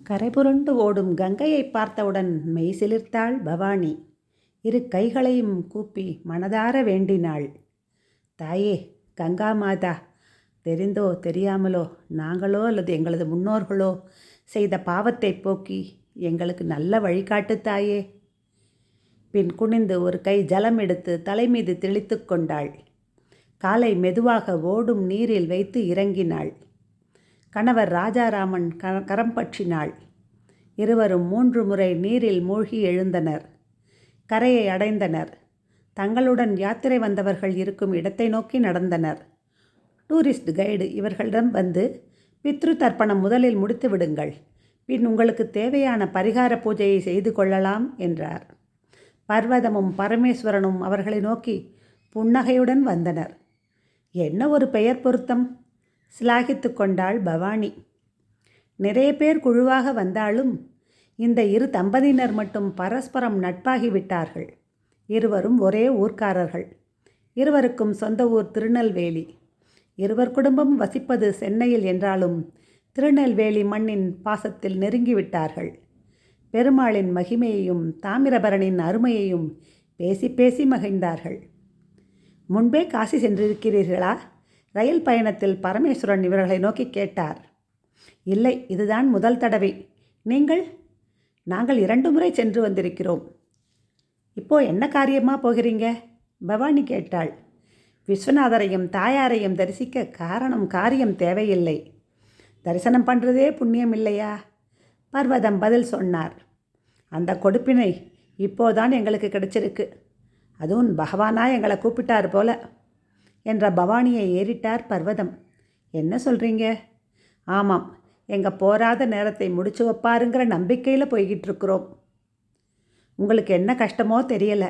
கரைபுரண்டு ஓடும் கங்கையை பார்த்தவுடன் மெய் சிலிர்த்தாள் பவானி. இரு கைகளையும் கூப்பி மனதார வேண்டினாள். தாயே கங்கா மாதா தெரிந்தோ தெரியாமலோ நாங்களோ அல்லது எங்களது முன்னோர்களோ செய்த பாவத்தை போக்கி எங்களுக்கு நல்ல வழிகாட்டு தாயே பின் குனிந்து ஒரு கை ஜலம் எடுத்து தலை மீது தெளித்து கொண்டாள். காலை மெதுவாக ஓடும் நீரில் வைத்து இறங்கினாள். கணவர் ராஜாராமன் க கரம் பற்றினாள். இருவரும் மூன்று முறை நீரில் மூழ்கி எழுந்தனர். கரையை அடைந்தனர். தங்களுடன் யாத்திரை வந்தவர்கள் இருக்கும் இடத்தை நோக்கி நடந்தனர். டூரிஸ்ட் கைடு இவர்களிடம் வந்து பித்ரு தர்ப்பணம் முதலில் முடித்து விடுங்கள். பின் உங்களுக்கு தேவையான பரிகார பூஜையை செய்து கொள்ளலாம் என்றார். பர்வதமும் பரமேஸ்வரனும் அவர்களை நோக்கி புன்னகையுடன் வந்தனர். என்ன ஒரு பெயர் பொருத்தம்? சிலாகித்து கொண்டாள் பவானி. நிறைய பேர் குழுவாக வந்தாலும் இந்த இரு தம்பதியினர் மட்டும் பரஸ்பரம் நட்பாகிவிட்டார்கள் இருவரும் ஒரே ஊர்க்காரர்கள். இருவருக்கும் சொந்த ஊர் திருநெல்வேலி. இருவர் குடும்பம் வசிப்பது சென்னையில் என்றாலும் திருநெல்வேலி மண்ணின் பாசத்தில் நெருங்கிவிட்டார்கள் பெருமாளின் மகிமையையும் தாமிரபரணின் அருமையையும் பேசி பேசி மகிழ்ந்தார்கள். முன்பே காசி சென்றிருக்கிறீர்களா? ரயில் பயணத்தில் பரமேஸ்வரன் இவர்களை நோக்கி கேட்டார். இல்லை இதுதான் முதல் தடவை. நீங்கள் நாங்கள் இரண்டு முறை சென்று வந்திருக்கிறோம். இப்போ என்ன காரியமாக போகிறீங்க? பவானி கேட்டாள். விஸ்வநாதரையும் தாயாரையும் தரிசிக்க காரணம் காரியம் தேவையில்லை. தரிசனம் பண்ணுறதே புண்ணியம் இல்லையா? பர்வதம் பதில் சொன்னார். அந்த கொடுப்பினை இப்போதான் எங்களுக்கு கிடைச்சிருக்கு. அதுவும் பகவானா எங்களை கூப்பிட்டார் போல. என்ற பவானியை ஏறிட்டார் பர்வதம். என்ன சொல்கிறீங்க ஆமாம் எங்கள் போராத நேரத்தை முடிச்சு வைப்பாருங்கிற நம்பிக்கையில் போய்கிட்டு இருக்கிறோம் உங்களுக்கு என்ன கஷ்டமோ தெரியலை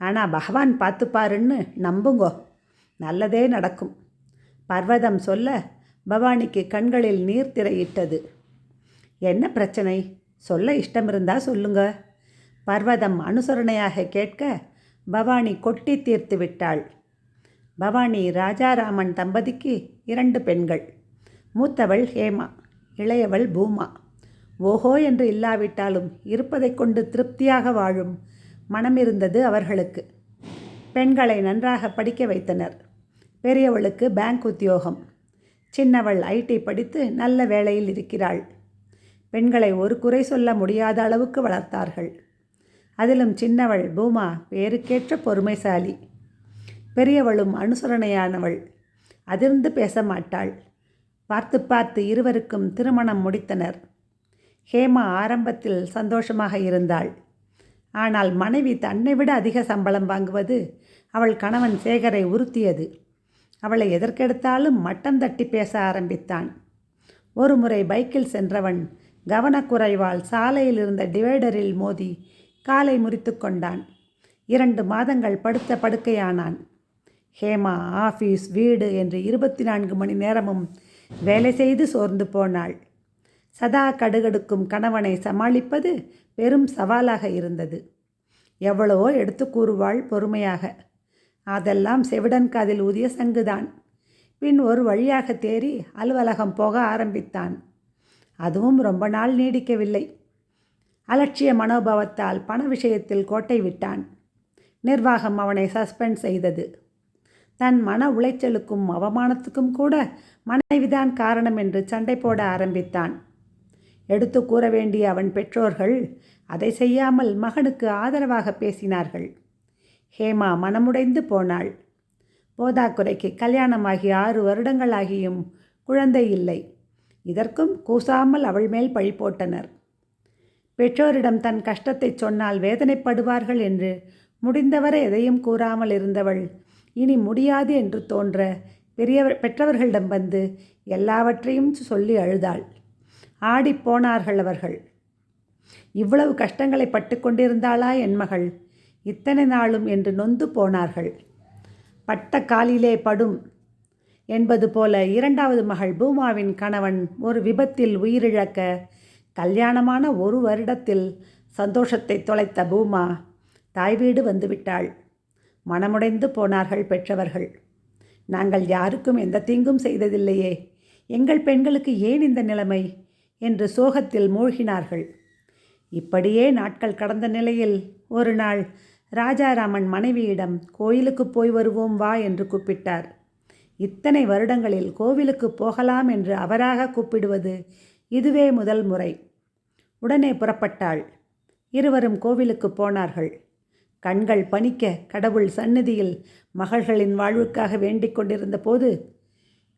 ஆனால் பகவான் பார்த்துப்பாருன்னு நம்புங்கோ நல்லதே நடக்கும். பர்வதம் சொல்ல பவானிக்கு கண்களில் நீர் திரையிட்டது. என்ன பிரச்சனை? சொல்ல இஷ்டம் இருந்தால் சொல்லுங்க. பர்வதம் அனுசரணையாக கேட்க பவானி கொட்டி தீர்த்து விட்டாள். பவானி ராஜாராமன் தம்பதிக்கு இரண்டு பெண்கள். மூத்தவள் ஹேமா இளையவள் பூமா. ஓஹோ என்று இல்லாவிட்டாலும் இருப்பதைக் கொண்டு திருப்தியாக வாழும் மனமிருந்தது அவர்களுக்கு. பெண்களை நன்றாக படிக்க வைத்தனர். பெரியவளுக்கு பேங்க் உத்தியோகம். சின்னவள் ஐடி படித்து நல்ல வேலையில் இருக்கிறாள். பெண்களை ஒரு குறை சொல்ல முடியாத அளவுக்கு வளர்த்தார்கள். அதிலும் சின்னவள் பூமா பேருக்கேற்ற பொறுமைசாலி. பெரியவளும் அனுசரணையானவள். அதிர்ந்து பேச மாட்டாள் பார்த்து பார்த்து இருவருக்கும் திருமணம் முடித்தனர். ஹேமா ஆரம்பத்தில் சந்தோஷமாக இருந்தாள். ஆனால் மனைவி தன்னை விட அதிக சம்பளம் வாங்குவது அவள் கணவன் சேகரை உறுத்தியது. அவளை எதற்கெடுத்தாலும் மட்டம் தட்டி பேச ஆரம்பித்தான். ஒரு முறை பைக்கில் சென்றவன் கவனக்குறைவால் சாலையில் இருந்த டிவைடரில் மோதி காலை முறித்து கொண்டான். இரண்டு மாதங்கள் படுத்த படுக்கையானான். ஹேமா ஆஃபீஸ் வீடு என்று இருபத்தி நான்கு மணி நேரமும் வேலை செய்து சோர்ந்து போனாள். சதா கடுகடுக்கும் கணவனை சமாளிப்பது பெரும் சவாலாக இருந்தது. எவ்வளவோ எடுத்து கூறுவாள் பொறுமையாக. அதெல்லாம் செவிடன் காதில் ஊதிய சங்குதான். பின் ஒரு வழியாக தேறி அலுவலகம் போக ஆரம்பித்தான். அதுவும் ரொம்ப நாள் நீடிக்கவில்லை. அலட்சிய மனோபாவத்தால் பண விஷயத்தில் கோட்டை விட்டான். நிர்வாகம் அவனை சஸ்பெண்ட் செய்தது. தன் மன உளைச்சலுக்கும் அவமானத்துக்கும் கூட மனைவிதான் காரணம் என்று சண்டை போட ஆரம்பித்தான். எடுத்து கூற வேண்டிய அவன் பெற்றோர்கள் அதை செய்யாமல் மகனுக்கு ஆதரவாக பேசினார்கள். ஹேமா மனமுடைந்து போனாள். போதாக்குறைக்கு கல்யாணமாகி ஆறு வருடங்களாகியும் குழந்தை இல்லை. இதற்கும் கூசாமல் அவள் மேல் பழி போட்டனர். பெற்றோரிடம் தன் கஷ்டத்தை சொன்னால் வேதனைப்படுவார்கள் என்று முடிந்தவரை எதையும் கூறாமல் இருந்தவள் இனி முடியாது என்று தோன்ற பெரியவர் பெற்றவர்களிடம் வந்து எல்லாவற்றையும் சொல்லி அழுதாள். ஆடிப்போனார்கள் அவர்கள். இவ்வளவு கஷ்டங்களை பட்டு கொண்டிருந்தாளா என் மகள்? இத்தனை நாளும் என்று நொந்து போனார்கள். பட்ட காலிலே படும் என்பது போல இரண்டாவது மகள் பூமாவின் கணவன் ஒரு விபத்தில் உயிரிழக்க கல்யாணமான ஒரு வருடத்தில் சந்தோஷத்தை தொலைத்த பூமா தாய் வீடு வந்துவிட்டாள் மனமுடைந்து போனார்கள் பெற்றவர்கள். நாங்கள் யாருக்கும் எந்த தீங்கும் செய்ததில்லையே. எங்கள் பெண்களுக்கு ஏன் இந்த நிலைமை? என்று சோகத்தில் மூழ்கினார்கள். இப்படியே நாட்கள் கடந்த நிலையில் ஒரு நாள் ராஜாராமன் மனைவியிடம் கோயிலுக்கு போய் வருவோம் வா என்று கூப்பிட்டார். இத்தனை வருடங்களில் கோவிலுக்கு போகலாம் என்று அவராக கூப்பிடுவது இதுவே முதல் முறை. உடனே புறப்பட்டாள். இருவரும் கோவிலுக்கு போனார்கள். கண்கள் பணிக்க கடவுள் சந்நிதியில் மகள்களின் வாழ்வுக்காக வேண்டிக் கொண்டிருந்த போது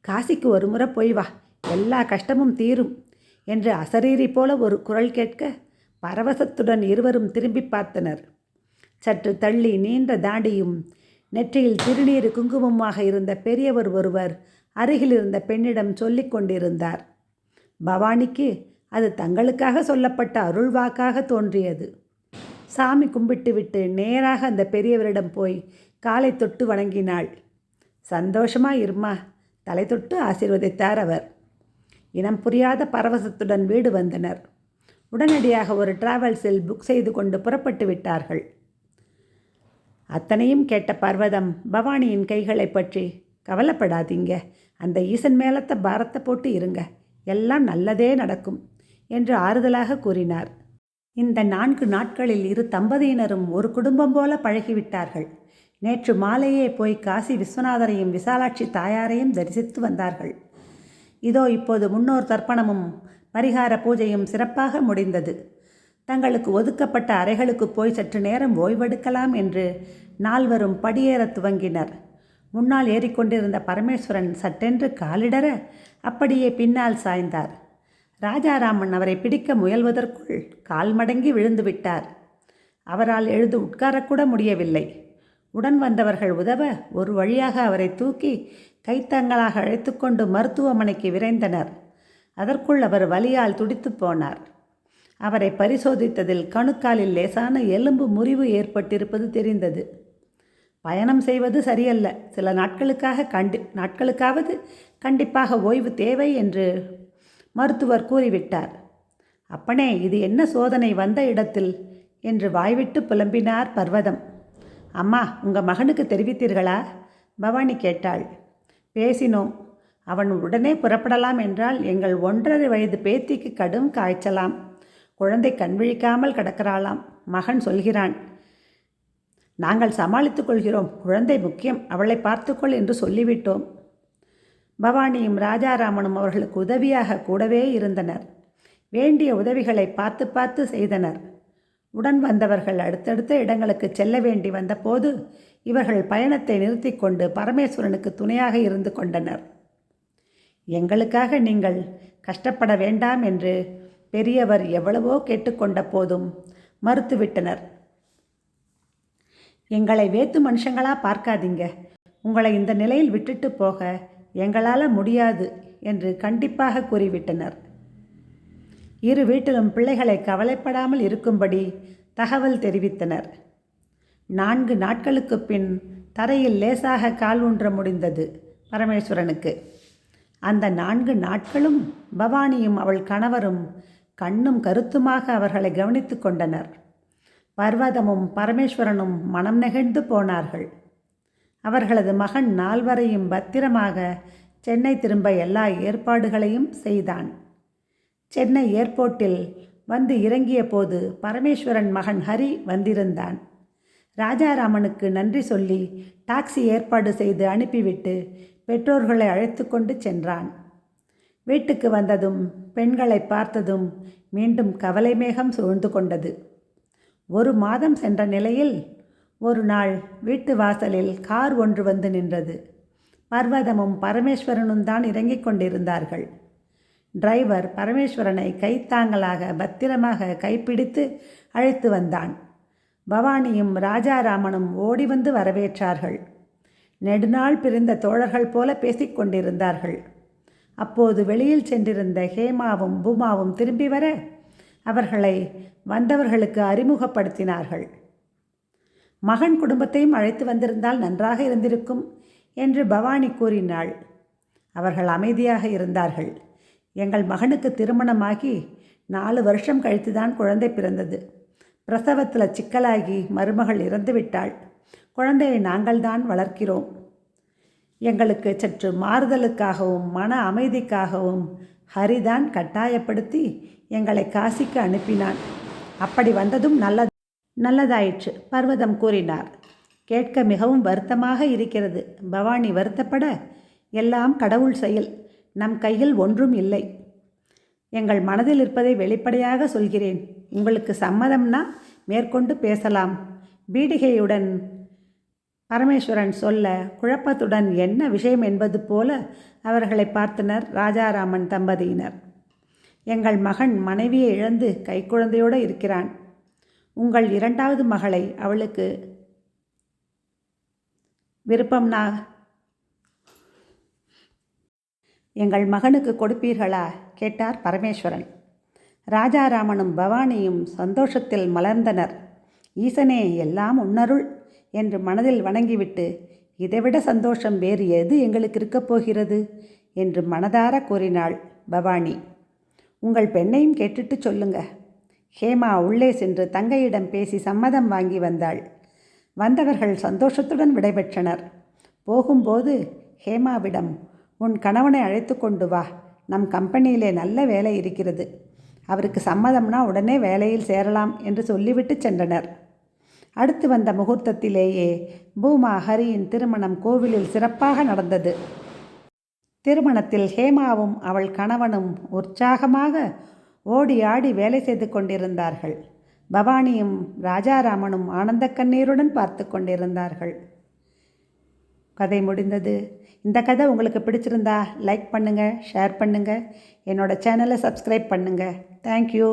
காசிக்கு ஒரு முறை போய் வா எல்லா கஷ்டமும் தீரும் என்று அசரீரி போல ஒரு குரல் கேட்க பரவசத்துடன் இருவரும் திரும்பி பார்த்தனர். சற்று தள்ளி நீண்ட தாடியும் நெற்றியில் திருநீர் குங்குமமாக இருந்த பெரியவர் ஒருவர் அருகில் இருந்த பெண்ணிடம் சொல்லிக் கொண்டிருந்தார். பவானிக்கு அது தங்களுக்காக சொல்லப்பட்ட அருள்வாக்காக தோன்றியது. சாமி கும்பிட்டு விட்டு நேராக அந்த பெரியவரிடம் போய் காலை தொட்டு வணங்கினாள். சந்தோஷமா இருமா. தலை தொட்டு ஆசீர்வதித்தார் அவர். இனம் புரியாத பரவசத்துடன் வீடு வந்தனர். உடனடியாக ஒரு டிராவல்ஸில் புக் செய்து கொண்டு புறப்பட்டு விட்டார்கள். அத்தனையும் கேட்ட பர்வதம் பவானியின் கைகளை பற்றி கவலைப்படாதீங்க. அந்த ஈசன் மேலத்த பாரத்தை போட்டு இருங்க. எல்லாம் நல்லதே நடக்கும் என்று ஆறுதலாக கூறினார். இந்த நான்கு நாட்களில் இரு தம்பதியினரும் ஒரு குடும்பம் போல பழகிவிட்டார்கள். நேற்று மாலையே போய் காசி விஸ்வநாதரையும் விசாலாட்சி தாயாரையும் தரிசித்து வந்தார்கள். இதோ இப்போது முன்னோர் தர்ப்பணமும் பரிகார பூஜையும் சிறப்பாக முடிந்தது. தங்களுக்கு ஒதுக்கப்பட்ட அறைகளுக்கு போய் சற்று நேரம் ஓய்வெடுக்கலாம் என்று நால்வரும் படியேற துவங்கினர். முன்னால் ஏறிக்கொண்டிருந்த பரமேஸ்வரன் சட்டென்று காலிடர அப்படியே பின்னால் சாய்ந்தார். ராஜாராமன் அவரை பிடிக்க முயல்வதற்குள் கால் மடங்கி விழுந்து விட்டார். அவரால் எழுந்து உட்காரக்கூட முடியவில்லை. உடன் வந்தவர்கள் உதவ ஒரு வழியாக அவரை தூக்கி கைத்தங்களாக அழைத்துக்கொண்டு மருத்துவமனைக்கு விரைந்தனர். அதற்குள் அவர் வலியால் துடித்து போனார். அவரை பரிசோதித்ததில் கணுக்காலில் லேசான எலும்பு முறிவு ஏற்பட்டிருப்பது தெரிந்தது. பயணம் செய்வது சரியல்ல. சில நாட்களுக்காக கண்டி நாட்களுக்காவது கண்டிப்பாக ஓய்வு தேவை என்று மருத்துவர் கூறிவிட்டார். அப்பனே இது என்ன சோதனை வந்த இடத்தில்? என்று வாய்விட்டு புலம்பினார் பர்வதம். அம்மா உங்கள் மகனுக்கு தெரிவித்தீர்களா? பவானி கேட்டாள். பேசினோம். அவன் உடனே புறப்படலாம் என்றால் எங்கள் ஒன்றரை வயது பேத்திக்கு கடும் காய்ச்சலாம். குழந்தை கண்விழிக்காமல் கிடக்கிறாளாம் மகன் சொல்கிறான். நாங்கள் சமாளித்துக் கொள்கிறோம். குழந்தை முக்கியம். அவளை பார்த்துக்கொள் என்று சொல்லிவிட்டோம். பவானியும் ராஜாராமனும் அவர்களுக்கு உதவியாக கூடவே இருந்தனர். வேண்டிய உதவிகளை பார்த்து பார்த்து செய்தனர். உடன் வந்தவர்கள் அடுத்தடுத்த இடங்களுக்கு செல்ல வேண்டி வந்தபோது இவர்கள் பயணத்தை நிறுத்தி கொண்டு பரமேஸ்வரனுக்கு துணையாக இருந்து கொண்டனர். எங்களுக்காக நீங்கள் கஷ்டப்பட வேண்டாம் என்று பெரியவர் எவ்வளவோ கேட்டுக்கொண்ட போதும் மறுத்துவிட்டனர் எங்களை வேத்து மனுஷங்களா பார்க்காதீங்க. உங்களை இந்த நிலையில் விட்டுட்டு போக எங்களால் முடியாது என்று கண்டிப்பாக கூறிவிட்டனர். இரு வீட்டிலும் பிள்ளைகளை கவலைப்படாமல் இருக்கும்படி தகவல் தெரிவித்தனர். நான்கு நாட்களுக்கு பின் தரையில் லேசாக கால் ஊன்ற முடிந்தது பரமேஸ்வரனுக்கு. அந்த நான்கு நாட்களும் பவானியும் அவள் கணவரும் கண்ணும் கருத்துமாக அவர்களை கவனித்து கொண்டனர். பர்வதமும் பரமேஸ்வரனும் மனம் நெகிழ்ந்து போனார்கள். அவர்களது மகன் நால்வரையும் பத்திரமாக சென்னை திரும்ப எல்லா ஏற்பாடுகளையும் செய்தான். சென்னை ஏர்போர்ட்டில் வந்து இறங்கிய போது பரமேஸ்வரன் மகன் ஹரி வந்திருந்தான். ராஜாராமனுக்கு நன்றி சொல்லி டாக்ஸி ஏற்பாடு செய்து அனுப்பிவிட்டு பெற்றோர்களை அழைத்து கொண்டு சென்றான். வீட்டுக்கு வந்ததும் பெண்களை பார்த்ததும் மீண்டும் கவலை மேகம் சூழ்ந்து கொண்டது. ஒரு மாதம் சென்ற நிலையில் ஒரு நாள் வீட்டு வாசலில் கார் ஒன்று வந்து நின்றது. பர்வதமும் பரமேஸ்வரனும் தான் இறங்கிக் கொண்டிருந்தார்கள். டிரைவர் பரமேஸ்வரனை கைத்தாங்களாக பத்திரமாக கைப்பிடித்து அழைத்து வந்தான். பவானியும் ராஜாராமனும் ஓடி வந்து வரவேற்றார்கள். நெடுநாள் பிரிந்த தோழர்கள் போல பேசிக்கொண்டிருந்தார்கள் அப்போது வெளியில் சென்றிருந்த ஹேமாவும் பூமாவும் திரும்பி வர அவர்களை வந்தவர்களுக்கு அறிமுகப்படுத்தினார்கள். மகன் குடும்பத்தையும் அழைத்து வந்திருந்தால் நன்றாக இருந்திருக்கும் என்று பவானி கூறினாள். அவர்கள் அமைதியாக இருந்தார்கள். எங்கள் மகனுக்கு திருமணமாகி நாலு வருஷம் கழித்து தான் குழந்தை பிறந்தது. பிரசவத்தில் சிக்கலாகி மருமகள் இறந்துவிட்டாள் குழந்தையை நாங்கள் தான் வளர்க்கிறோம். எங்களுக்கு சற்று மாறுதலுக்காகவும் மன அமைதிக்காகவும் ஹரிதான் கட்டாயப்படுத்தி எங்களை காசிக்கு அனுப்பினான். அப்படி வந்ததும் நல்லது. நல்லதாயிற்று பர்வதம் கூறினார். கேட்க மிகவும் வருத்தமாக இருக்கிறது. பவானி வருத்தப்பட எல்லாம் கடவுள் செயல். நம் கையில் ஒன்றும் இல்லை. எங்கள் மனதில் இருப்பதை வெளிப்படையாக சொல்கிறேன். உங்களுக்கு சம்மதம்னா மேற்கொண்டு பேசலாம். பீடிகையுடன் பரமேஸ்வரன் சொல்ல குழப்பத்துடன் என்ன விஷயம் என்பது போல அவர்களை பார்த்தனர் ராஜாராமன் தம்பதியினர். எங்கள் மகன் மனைவியை இழந்து கைக்குழந்தையோடு இருக்கிறான். உங்கள் இரண்டாவது மகளை அவளுக்கு விருப்பம்னா எங்கள் மகனுக்கு கொடுப்பீர்களா? கேட்டார் பரமேஸ்வரன். ராஜாராமனும் பவானியும் சந்தோஷத்தில் மலர்ந்தனர். ஈசனே எல்லாம் உன்னருள் என்று மனதில் வணங்கிவிட்டு இதைவிட சந்தோஷம் வேறு எது எங்களுக்கு இருக்கப் போகிறது? என்று மனதார கூறினாள் பவானி. உங்கள் பெண்ணையும் கேட்டுட்டு சொல்லுங்க. ஹேமா உள்ளே சென்று தங்கையிடம் பேசி சம்மதம் வாங்கி வந்தாள். வந்தவர்கள் சந்தோஷத்துடன் விடைபெற்றனர். போகும்போது ஹேமாவிடம் உன் கணவனை அழைத்து கொண்டு வா. நம் கம்பெனியிலே நல்ல வேலை இருக்கிறது. அவருக்கு சம்மதம்னா உடனே வேலையில் சேரலாம் என்று சொல்லிவிட்டு சென்றனர். அடுத்து வந்த முகூர்த்தத்திலேயே பூமா ஹரியின் திருமணம் கோவிலில் சிறப்பாக நடந்தது. திருமணத்தில் ஹேமாவும் அவள் கணவனும் உற்சாகமாக ஓடி ஆடி வேலை செய்து கொண்டிருந்தார்கள். பவானியும் ராஜாராமனும் ஆனந்த கண்ணீருடன் பார்த்து கொண்டிருந்தார்கள். கதை முடிந்தது. இந்த கதை உங்களுக்கு பிடிச்சிருந்தா லைக் பண்ணுங்கள் ஷேர் பண்ணுங்கள் என்னோடய சேனலை சப்ஸ்கிரைப் பண்ணுங்கள் தேங்க்யூ